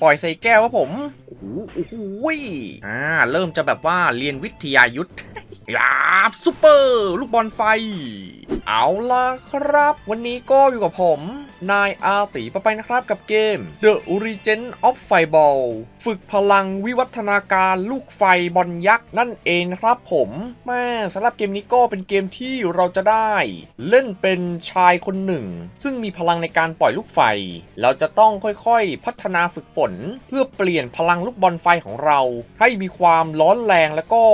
ปล่อยใส่แก้วครับผมโอ้โหโอ้โหอ่าเริ่มจะแบบว่าเรียนวิทยายุทธ์ยาบซุปเปอร์ ลูกบอลไฟ เอาล่ะครับ วันนี้ก็อยู่กับผม นายอาติปไปนะครับกับเกม The Origin of Fireball ฝึกพลังวิวัฒนาการลูกไฟบอลยักษ์นั่นเองนะครับผมแม่สำหรับเกมนี้ก็เป็นเกมที่เราจะได้ เล่นเป็นชายคนหนึ่ง ซึ่งมีพลังในการปล่อยลูกไฟ เราจะต้องค่อยๆ พัฒนาฝึกฝน เพื่อเปลี่ยนพลังลูกบอลไฟของเรา ให้มีความร้อนแรงและก็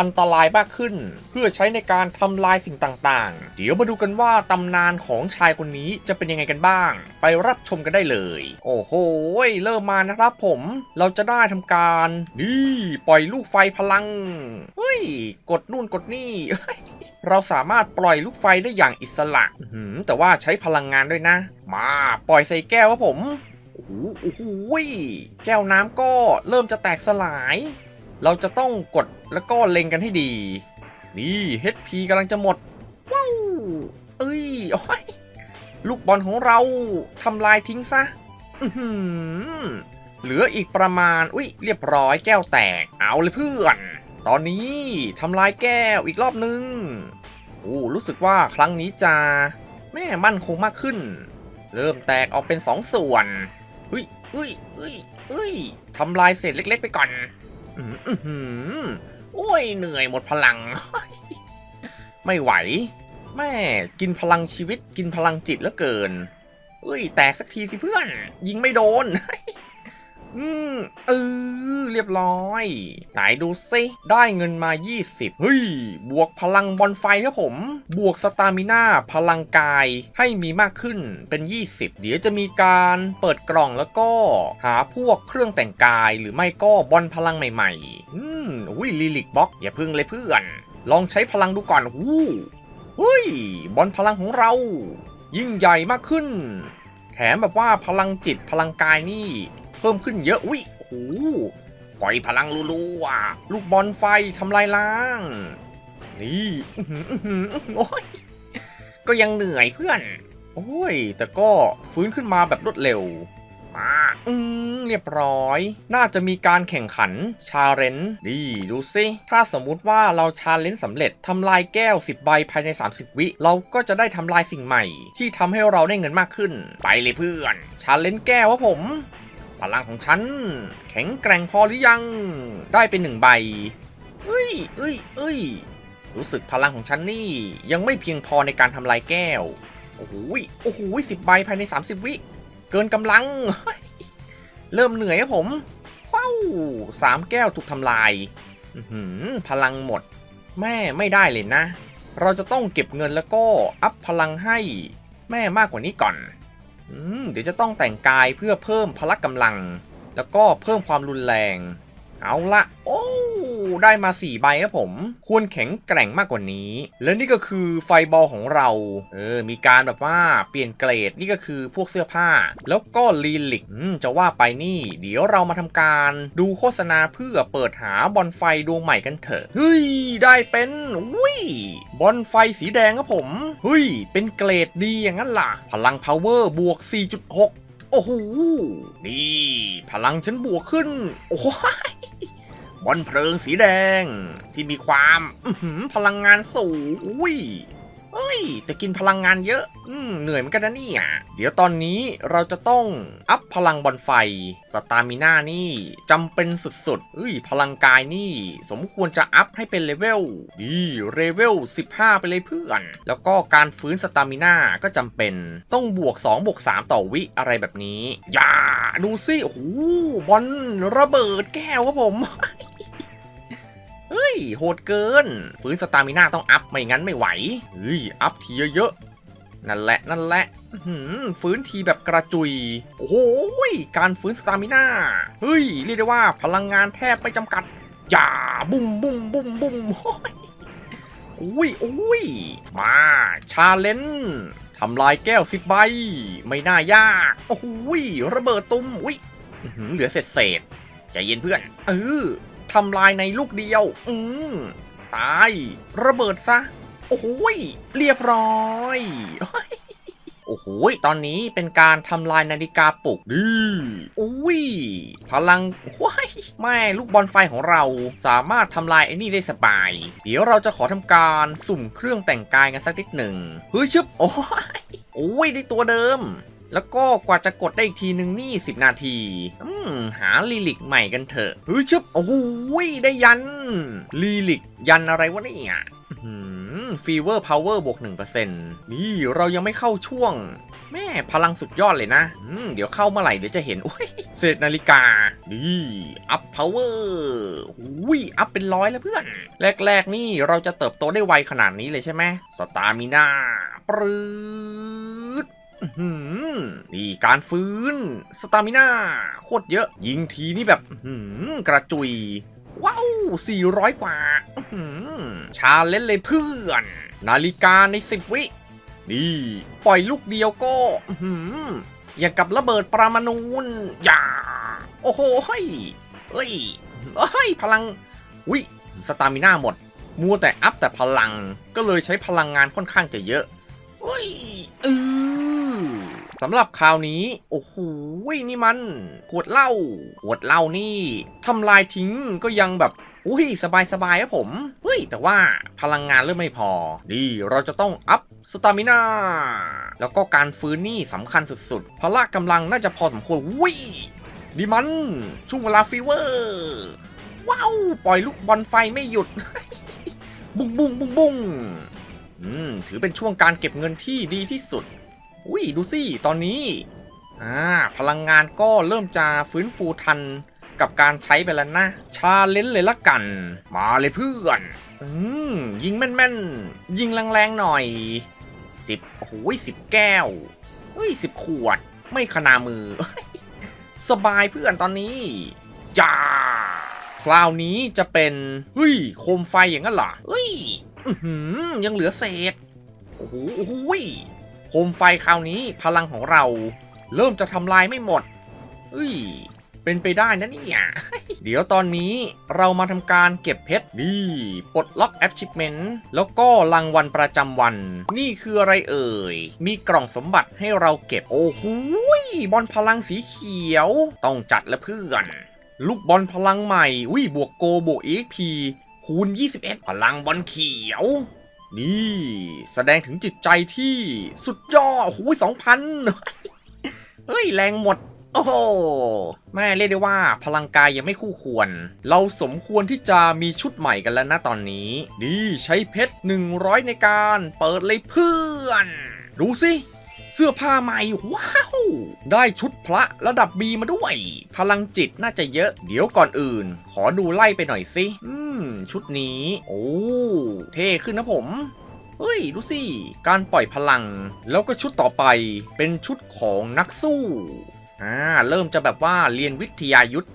อันตรายมากขึ้น เพื่อใช้ในการทำลายสิ่งต่างๆ เดี๋ยวมาดูกันว่าตำนานของชายคนนี้จะเป็นยังไงกันบ้างไปรับชมกันได้เลย โอ้โหเริ่มมานะครับผมเราจะได้ทำการนี่ปล่อยลูกไฟพลังเฮ้ยกดนู่นกดนี่เราสามารถปล่อยลูกไฟได้อย่างอิสระหืแต่ว่าใช้พลังงานด้วยนะ มาปล่อยใส่แก้วครับผมโอ้โหโอ้โหแก้วน้ำก็เริ่มจะแตกสลาย เราจะต้องกดแล้วก็เล็งกันให้ดี นี่ HP กำลังจะหมด ว้าว เอ้ยโอ้ย ลูกบอลของเราทำลายทิ้งซะเหลืออีกประมาณ อุ้ยเรียบร้อยแก้วแตก เอาเลยเพื่อน ตอนนี้ทำลายแก้วอีกรอบนึงโอ้รู้สึกว่าครั้งนี้จะแม่มั่นคงมากขึ้น เริ่มแตกออกเป็นสองส่วนเฮ้ยเฮ้ยเฮ้ยเฮ้ยทำลายเศษเล็ก ๆ ไปก่อนอือหือโอ้ยเหนื่อยหมดพลัง ไม่ไหว แม่กินพลังชีวิตกินพลังจิตแล้วเกินเอ้ย แตกสักทีสิเพื่อน ยิงไม่โดน อืมเออเรียบร้อย ไหนดูซิได้เงินมา 20 เฮ้ย บวกพลังบอลไฟครับผม บวกสตามิน่าพลังกายให้มีมากขึ้นเป็น 20 เดี๋ยวจะมีการเปิดกล่องแล้วก็หาพวกเครื่องแต่งกายหรือไม่ก็บอลพลังใหม่ ๆ อืมอุ้ยลิลิกบ็อกอย่าพึ่งเลยเพื่อน ลองใช้พลังดูก่อนหู ฮ้ยบอลพลังของเรา ยิ่งใหญ่มากขึ้น แถมแบบว่าพลังจิตพลังกายนี่ เพิ่มขึ้นเยอะวิโอ้โหปล่อยพลังรัวๆลูกบอลไฟทำลายล้าง นี่โอ้ยก็ยังเหนื่อยเพื่อน โอ้ย แต่ก็ฟื้นขึ้นมาแบบรวดเร็ว อืมเรียบร้อย น่าจะมีการแข่งขันชาเลนจ์ดีดูสิ ถ้าสมมุติว่าเราชาเลนจ์สำเร็จทำลายแก้ว 10 ใบภายใน 30 วิ เราก็จะได้ทำลายสิ่งใหม่ ที่ทำให้เราได้เงินมากขึ้น ไปเลยเพื่อน ชาเลนจ์แก้ววะผมพลังของฉัน แข็งแกร่งพอหรือยัง ได้เป็นหนึ่งใบเอ้ยเอ้ยเอ้ยรู้สึกพลังของฉันนี่ ยังไม่เพียงพอในการทำลายแก้ว โอ้โหยโอ้โหสิบใบภายใน 30 วิ เกินกำลัง เริ่มเหนื่อยครับผมว้าวสามแก้วถูกทำลายพลังหมด แม่ไม่ได้เลยนะ เราจะต้องเก็บเงินแล้วก็อัพพลังให้แม่มากกว่านี้ก่อนอเดี๋ยวจะต้องแต่งกายเพื่อเพิ่มพละกำลัง แล้วก็เพิ่มความรุนแรง เอาละโอ้ ได้มา 4 ใบครับผม ควรแข็งแกร่งมากกว่านี้ และนี่ก็คือไฟบอลของเรา เออ มีการแบบว่าเปลี่ยนเกรด นี่ก็คือพวกเสื้อผ้า แล้วก็ลีลิกจะว่าไปนี่ เดี๋ยวเรามาทำการดูโฆษณาเพื่อเปิดหาบอลไฟดวงใหม่กันเถอะ เฮ้ย ได้เป็นอุ้ย บอลไฟสีแดงครับผม เฮ้ย เป็นเกรดดีอย่างนั้นล่ะ พลังพาวเวอร์บวก 4.6 โอ้โห นี่ พลังฉันบวกขึ้น โอ้ บอลเพลิงสีแดง ที่มีความพลังงานสูงอุ้ยเฮ้ย แต่กินพลังงานเยอะ อืมเหนื่อยเหมือนกันนะเนี่ยเดี๋ยวตอนนี้เราจะต้องอัพพลังบอลไฟ สตามิน่านี่จำเป็นสุดๆเอ้ย พลังกายนี่ สมควรจะอัพให้เป็นเลเวลดีเลเวล 15 ไปเลยเพื่อน แล้วก็การฟื้นสตามิน่าก็จำเป็น ต้องบวก 2 บวก 3 ต่อวิอะไรแบบนี้ อย่า ดูสิโอ้โหบอลระเบิดแก้วครับผม เฮ้ย โหดเกิน ฟื้นสตามิน่าต้องอัพ ไม่งั้นไม่ไหว เฮ้ย อัพทีเยอะๆ นั่นแหละ นั่นแหละหือฟื้นทีแบบกระจุย โอ้โหยการฟื้นสตามิน่า เฮ้ย เรียกได้ว่าพลังงานแทบไม่จำกัด อย่า บุ้มบุ้มบุ้มบุ้มโอ้ยอุ้ยอุ้ยมา ชาเลนทำลายแก้วสิบใบ ไม่น่ายาก โอ้โหยระเบิดตุ้มอุ้ยเหลือเศษเศษใจเย็นเพื่อน เออ ทำลายในลูกเดียว อืม ตาย ระเบิดซะ โอ้โหยเรียบร้อยเฮ้ยโอ้โห ตอนนี้เป็นการทำลายนาฬิกาปลุกดีอุ้ย พลังว้ายแม่ลูกบอลไฟของเราสามารถทำลายไอ้นี่ได้สบาย เดี๋ยวเราจะขอทำการสุ่มเครื่องแต่งกายกันสักนิดหนึ่งเฮ้ยชึบ โอ้ย โอ้ย ได้ตัวเดิม แล้วก็กว่าจะกดได้อีกทีหนึ่งนี่ 10 นาที อืม หาลีลิกใหม่กันเถอะเฮ้ยชึบโอ้โหได้ยันลีลิกยันอะไรวะเนี่ยฟีเวอร์พาวเวอร์บวก 1%นี่เรายังไม่เข้าช่วง แม่พลังสุดยอดเลยนะอืมเดี๋ยวเข้าเมื่อไหร่เดี๋ยวจะเห็นโอ้ยเศษนาฬิกาดีอัพพาวเวอร์อุ้ยอัพเป็นร้อยแล้วเพื่อน แรก ๆ นี่เราจะเติบโตได้ไวขนาดนี้เลยใช่ไหมสตามิน่าปรื๊ดอื้อหือ นี่การฟื้น สตามิน่าโคตรเยอะ ยิงทีนี่แบบหือกระจุย ว้าว 400 กว่าชาเลนจ์เลยเพื่อน นาฬิกาใน 10 วิ นี่ ปล่อยลูกเดียวก็อื้อหืออย่างกับระเบิดปรามาณูนอย่า โอ้โหเฮ้ยเฮ้ยเฮ้ย พลัง วิสตามิน่าหมด มัวแต่อัพแต่พลัง ก็เลยใช้พลังงานค่อนข้างจะเยอะ เฮ้ยเออสำหรับคราวนี้ โอ้โหนี่มันขวดเหล้าขวดเหล้านี่ทำลายทิ้งก็ยังแบบอุ้ยสบายสบายครับผมเฮ้ยแต่ว่าพลังงานเริ่มไม่พอ ดีเราจะต้องอัพสตามินาแล้วก็การฟื้นนี่สำคัญสุดๆพละกำลังน่าจะพอสมควรวิดีมัน ช่วงเวลาฟีเวอร์ว้าว ปล่อยลูกบอลไฟไม่หยุด บุ้งบุ้งบุ้งบุ้ง อืมถือเป็นช่วงการเก็บเงินที่ดีที่สุด อุ้ยดูสิตอนนี้อ่าพลังงานก็เริ่มจะฟื้นฟูทันกับการใช้ไปแล้วนะ ชาเลนจ์เลยละกัน มาเลยเพื่อนอืมยิงแม่นๆ ยิงแรงๆหน่อยสิบโอ้โหสิบแก้วเฮ้ยสิบขวด ไม่ขนามือ สบายเพื่อนตอนนี้จ้าคราวนี้จะเป็นเฮ้ยโคมไฟอย่างนั้นเหรอเฮ้ย ยังเหลือเศษ โอ้โหโคมไฟคราวนี้พลังของเรา เริ่มจะทำลายไม่หมดเอ้ย เป็นไปได้นะเนี่ย เดี๋ยวตอนนี้เรามาทำการเก็บเพชรนี่ปลดล็อกแอปชิปเมนต์แล้วก็รางวัลประจำวัน นี่คืออะไรเอ่ย มีกล่องสมบัติให้เราเก็บ โอ้โหบอลพลังสีเขียว ต้องจัดแล้วเพื่อน ลูกบอลพลังใหม่วิบวกโกบวก EXP คูณ 21 พลังบอลเขียว นี่ แสดงถึงจิตใจที่สุดยอดโอ้โหสองพันเฮ้ย แรงหมด โอ้โหแม่เรียกได้ว่าพลังกายยังไม่คู่ควร เราสมควรที่จะมีชุดใหม่กันแล้วนะตอนนี้ นี่ใช้เพชร 100 ในการเปิดเลยเพื่อน ดูสิเสื้อผ้าใหม่ ว้าว ได้ชุดพระระดับบีมาด้วย พลังจิตน่าจะเยอะ เดี๋ยวก่อนอื่น ขอดูไล่ไปหน่อยสิอืม ชุดนี้ โอ้เท่ขึ้นนะผมเฮ้ย ดูสิ การปล่อยพลัง แล้วก็ชุดต่อไปเป็นชุดของนักสู้ อ่า เริ่มจะแบบว่าเรียนวิทยายุทธ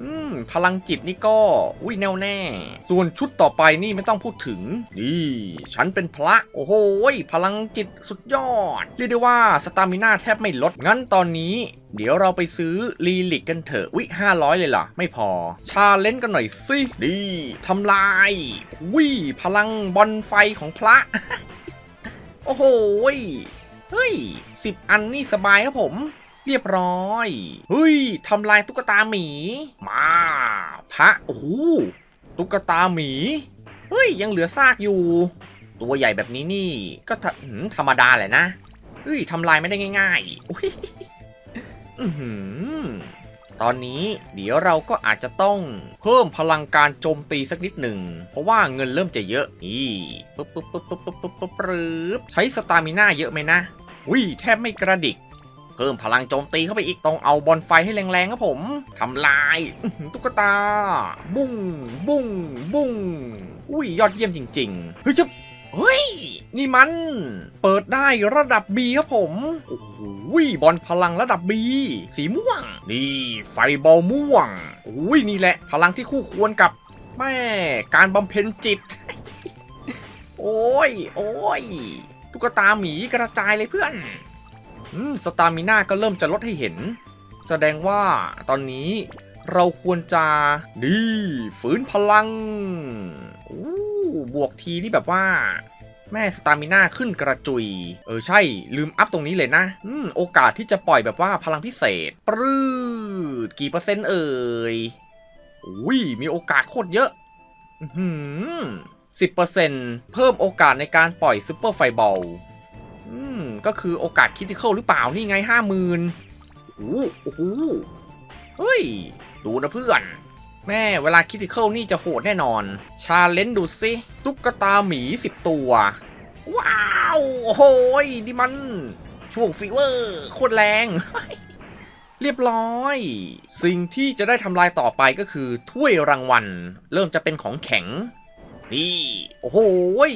อืม พลังจิตนี่ก็ อุ้ยแน่วแน่ ส่วนชุดต่อไปนี่ไม่ต้องพูดถึง นี่ ฉันเป็นพระ โอ้โหพลังจิตสุดยอด เรียกได้ว่าสตามิน่าแทบไม่ลด งั้นตอนนี้ เดี๋ยวเราไปซื้อลีลิกกันเถอะวิห้าร้อยเลยเหรอ ไม่พอ ชาเลนจ์กันหน่อยสิดีทำลายวิพลังบอลไฟของพระ โอ้โหเฮ้ยสิบอันนี่สบายครับผม เรียบร้อยเฮ้ยทำลายตุ๊กตาหมี มาพระโอ้โหตุ๊กตาหมีเฮ้ยยังเหลือซากอยู่ ตัวใหญ่แบบนี้นี่ ก็ธรรมดาแหละนะเฮ้ยทำลายไม่ได้ง่ายๆตอนนี้เดี๋ยวเราก็อาจจะต้องเพิ่มพลังการโจมตีสักนิดหนึ่ง เพราะว่าเงินเริ่มจะเยอะนี่ปึ๊บปึ๊บปึ๊บปึ๊บปึ๊บปึ๊บใช้สตามิน่าเยอะไหมนะวิแทบไม่กระดิก เพิ่มพลังโจมตีเข้าไปอีกต้องเอาบอลไฟให้แรงๆครับผมทำลายตุ๊กตา บุ้งบุ้งบุ้งอุ้ยยอดเยี่ยมจริงๆเฮ้ยจะเฮ้ย นี่มัน เปิดได้ระดับ B ครับผม โอ้โหบอลพลังระดับ B สีม่วง นี่ไฟบอลม่วงอุ้ยนี่แหละ พลังที่คู่ควรกับแม่การบำเพ็ญจิต โอ้ย โอ้ย ตุ๊กตาหมีกระจายเลยเพื่อน อืมสตามิน่าก็เริ่มจะลดให้เห็น แสดงว่าตอนนี้เราควรจะดีฝืนพลังอู้บวกทีนี่แบบว่า แม่สตามิน่าขึ้นกระจุย เออใช่ลืมอัพตรงนี้เลยนะอืมโอกาสที่จะปล่อยแบบว่าพลังพิเศษ ปรื้ดกี่เปอร์เซ็นต์เอ่ยอุ้ยมีโอกาสโคตรเยอะอืมสิบเปอร์เซ็นต์เพิ่มโอกาสในการปล่อยซูเปอร์ไฟบอล ก็คือโอกาสคริติคอลหรือเปล่านี่ไงห้าหมื่นโอ้โอ้โหเฮ้ย ดูนะเพื่อน แม่เวลาคริติคอลนี่จะโหดแน่นอน ชาเลนจ์ดูสิ ตุ๊กตาหมี10ตัว ว้าว โอ้โหยนี่มัน ช่วงฟีเวอร์ โคตรแรง เรียบร้อย สิ่งที่จะได้ทำลายต่อไปก็คือ ถ้วยรางวัล เริ่มจะเป็นของแข็ง นี่ โอ้โหย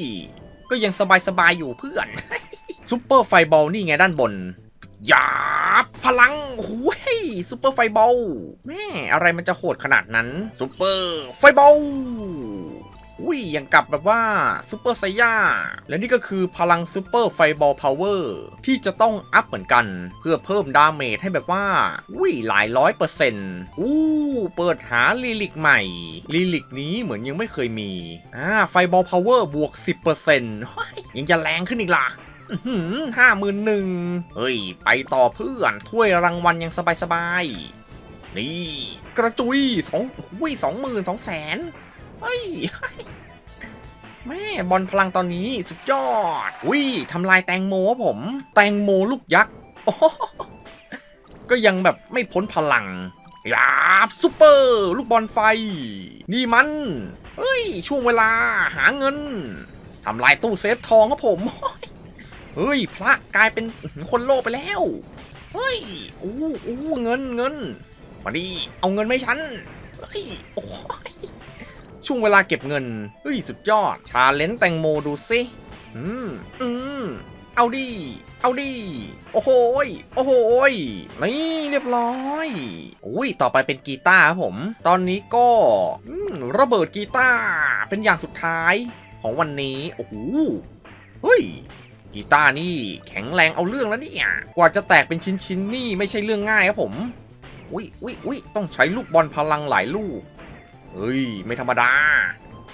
ก็ยังสบายๆอยู่เพื่อน ซุปเปอร์ไฟบอลนี่ไงด้านบนหยาบพลังโอ้โหยซุปเปอร์ไฟบอลแม่อะไรมันจะโหดขนาดนั้นซุปเปอร์ไฟบอลอุ้ยยังกับแบบว่าซุปเปอร์ไซย่า และนี่ก็คือพลังซุปเปอร์ไฟบอลพาวเวอร์ที่จะต้องอัพเหมือนกัน เพื่อเพิ่มดาเมจให้แบบว่า อุ้ยหลายร้อยเปอร์เซ็นต์อู้เปิดหาลีลิกใหม่ลีลิกนี้เหมือนยังไม่เคยมี อ่าไฟบอลพาวเวอร์บวก 10%ยังจะแรงขึ้นอีกล่ะ ห้าหมื่นหนึ่งเฮ้ย ไปต่อเพื่อน ถ้วยรางวัลยังสบายๆ นี่ กระจุยสองวิสองหมื่นสองแสนเฮ้ยแม่บอลพลังตอนนี้สุดยอดวิทำลายแตงโมครับผม แตงโมลูกยักษ์ก็ยังแบบไม่พ้นพลังยาบซุปเปอร์ ลูกบอลไฟ นี่มัน เฮ้ย ช่วงเวลาหาเงินทำลายตู้เซฟทองครับผม เฮ้ย พระกลายเป็นคนโลภไปแล้ว เฮ้ยอู้อู้เงินเงิน มาดิ เอาเงินไม่ฉัน เฮ้ย โอ้ย ช่วงเวลาเก็บเงิน เฮ้ย สุดยอด ชาเลนจ์แตงโมดูสิอืม อืม เอาดิ เอาดิ โอ้โหยโอ้โหยนี่เรียบร้อยอุ้ย ต่อไปเป็นกีตาร์ครับผม ตอนนี้ก็ระเบิดกีตาร์ เป็นอย่างสุดท้ายของวันนี้ โอ้โห เฮ้ย กีตาร์นี่แข็งแรงเอาเรื่องแล้วเนี่ยกว่าจะแตกเป็นชิ้นๆนี่ไม่ใช่เรื่องง่ายครับผมอุ้ยอุ้ยอุ้ยต้องใช้ลูกบอลพลังหลายลูกเฮ้ย ไม่ธรรมดา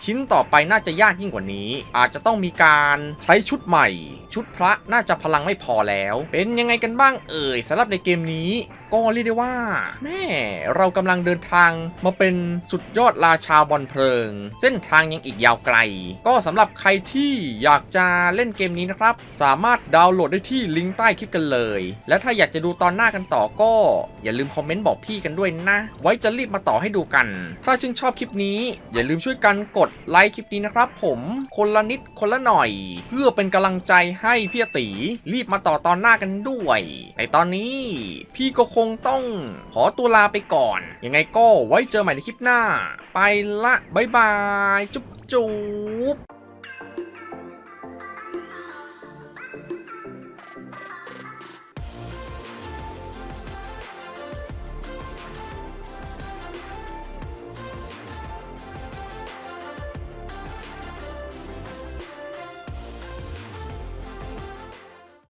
ชิ้นต่อไปน่าจะยากยิ่งกว่านี้ อาจจะต้องมีการใช้ชุดใหม่ ชุดพระน่าจะพลังไม่พอแล้ว เป็นยังไงกันบ้างเอ่ยสำหรับในเกมนี้ ก็เรียกได้ว่า แม่เรากำลังเดินทางมาเป็นสุดยอดราชาบอลเพลิง เส้นทางยังอีกยาวไกล ก็สำหรับใครที่อยากจะเล่นเกมนี้นะครับ สามารถดาวน์โหลดได้ที่ลิงก์ใต้คลิปกันเลย และถ้าอยากจะดูตอนหน้ากันต่อก็อย่าลืมคอมเมนต์บอกพี่กันด้วยนะ ไว้จะรีบมาต่อให้ดูกัน ถ้าชื่นชอบคลิปนี้ อย่าลืมช่วยกันกดไลค์คลิปนี้นะครับ ผมคนละนิดคนละหน่อย เพื่อเป็นกำลังใจให้พี่ตีรีบมาต่อตอนหน้ากันด้วย ในตอนนี้พี่ก็คงงต้องขอตัวลาไปก่อน ยังไงก็ไว้เจอใหม่ในคลิปหน้า ไปละ บ๊ายบาย จุ๊บจุ๊บ